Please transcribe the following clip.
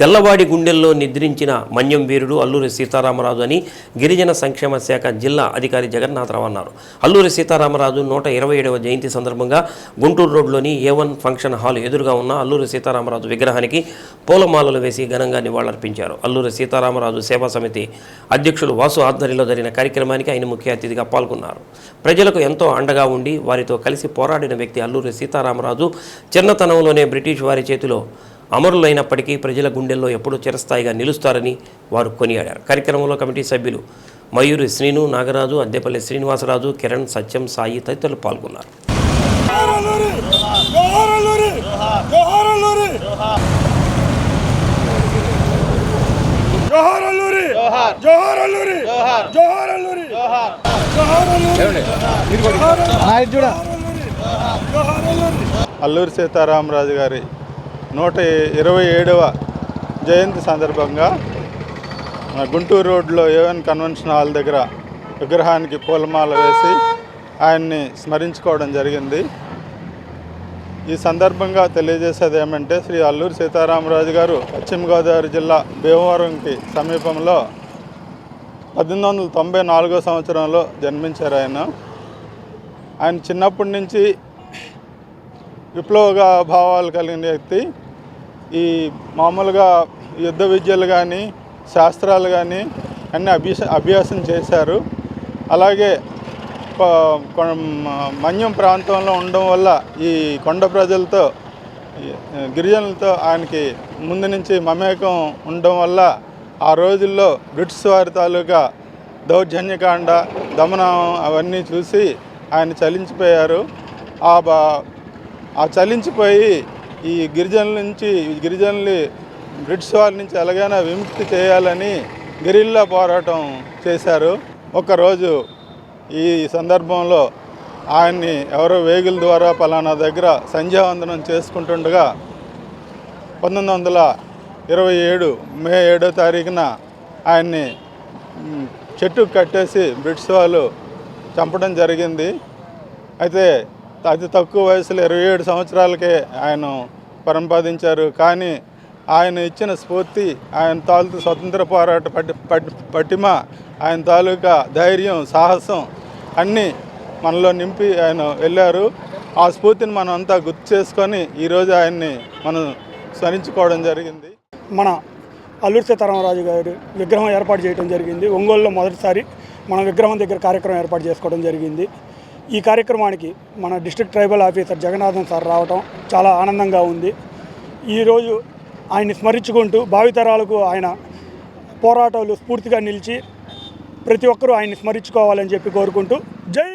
తెల్లవాడి గుండెల్లో నిద్రించిన మన్యం వీరుడు అల్లూరి సీతారామరాజు అని గిరిజన సంక్షేమ శాఖ జిల్లా అధికారి జగన్నాథరావు అన్నారు. అల్లూరి సీతారామరాజు నూట ఇరవై ఏడవ జయంతి సందర్భంగా గుంటూరు రోడ్లోని ఏ వన్ ఫంక్షన్ హాల్ ఎదురుగా ఉన్న అల్లూరి సీతారామరాజు విగ్రహానికి పూలమాలలు వేసి ఘనంగా నివాళులర్పించారు. అల్లూరి సీతారామరాజు సేవా సమితి అధ్యక్షులు వాసు ఆధ్వర్యంలో జరిగిన కార్యక్రమానికి ఆయన ముఖ్య అతిథిగా పాల్గొన్నారు. ప్రజలకు ఎంతో అండగా ఉండి వారితో కలిసి పోరాడిన వ్యక్తి అల్లూరి సీతారామరాజు చిన్నతనంలోనే బ్రిటిష్ వారి చేతిలో అమరులైనప్పటికీ ప్రజల గుండెల్లో ఎప్పుడూ చిరస్థాయిగా నిలుస్తారని వారు కొనియాడారు కార్యక్రమంలో కమిటీ సభ్యులు మయూరి శ్రీను నాగరాజు అద్దెపల్లి శ్రీనివాసరాజు కిరణ్ సత్యం సాయి తదితరులు పాల్గొన్నారు జోహార్ అల్లూరి జోహార్ అల్లూరి జోహార్ అల్లూరి అల్లూరి సీతారామరాజు గారి నూట ఇరవై ఏడవ జయంతి సందర్భంగా గుంటూరు రోడ్లో ఏవెన్ కన్వెన్షన్ హాల్ దగ్గర విగ్రహానికి పూలమాల వేసి ఆయన్ని స్మరించుకోవడం జరిగింది. ఈ సందర్భంగా తెలియజేసేది ఏమంటే శ్రీ అల్లూరి సీతారామరాజు గారు పశ్చిమ గోదావరి జిల్లా భీమవరంకి సమీపంలో పద్దెనిమిది వందల తొంభై నాలుగో సంవత్సరంలో జన్మించారు ఆయన. ఆయన చిన్నప్పటి నుంచి విప్లవగా భావాలు కలిగిన వ్యక్తి. ఈ మామూలుగా యుద్ధ విద్యలు కానీ శాస్త్రాలు కానీ అన్నీ అభ్యాస అభ్యాసం చేశారు. అలాగే మన్యం ప్రాంతంలో ఉండడం వల్ల ఈ కొండ ప్రజలతో గిరిజనులతో ఆయనకి ముందు నుంచి మమేకం ఉండడం వల్ల ఆ రోజుల్లో బ్రిటిష్ వారి తాలూకా దౌర్జన్యకాండ దమనం అవన్నీ చూసి ఆయన చలించిపోయారు. ఆ బా ఆ చలించిపోయి ఈ గిరిజనుల నుంచి గిరిజనులు బ్రిటిష్ వారి నుంచి ఎలాగైనా విముక్తి చేయాలని గెరిల్లా పోరాటం చేశారు. ఒకరోజు ఈ సందర్భంలో ఆయన్ని ఎవరో వేగుల ద్వారా పలానా దగ్గర సంధ్యావందనం చేసుకుంటుండగా పంతొమ్మిది వందల ఇరవై ఏడు మే ఏడో తారీఖున ఆయన్ని చెట్టు కట్టేసి బ్రిటిష్ వాళ్ళు చంపడం జరిగింది. అయితే అతి తక్కువ వయసులో ఇరవై ఏడు సంవత్సరాలకే ఆయన పరంపాదించారు. కానీ ఆయన ఇచ్చిన స్ఫూర్తి ఆయన తాలూకు స్వతంత్ర పోరాట పట్టి పట్టి పట్టిమ ఆయన తాలూకా ధైర్యం సాహసం అన్నీ మనలో నింపి ఆయన వెళ్ళారు. ఆ స్ఫూర్తిని మనం అంతా గుర్తు చేసుకొని ఈరోజు ఆయన్ని మనం స్మరించుకోవడం జరిగింది. మన అల్లూరి సీతారామరాజు గారి విగ్రహం ఏర్పాటు చేయడం జరిగింది. ఒంగోలులో మొదటిసారి మన విగ్రహం దగ్గర కార్యక్రమం ఏర్పాటు చేసుకోవడం జరిగింది. ఈ కార్యక్రమానికి మన district tribal officer Jagannathan sir రావటం చాలా ఆనందంగా ఉంది. ఈరోజు ఆయన్ని స్మరించుకుంటూ భావితరాలకు ఆయన పోరాటాలు స్ఫూర్తిగా నిలిచి ప్రతి ఒక్కరూ ఆయన్ని స్మరించుకోవాలని చెప్పి కోరుకుంటూ జై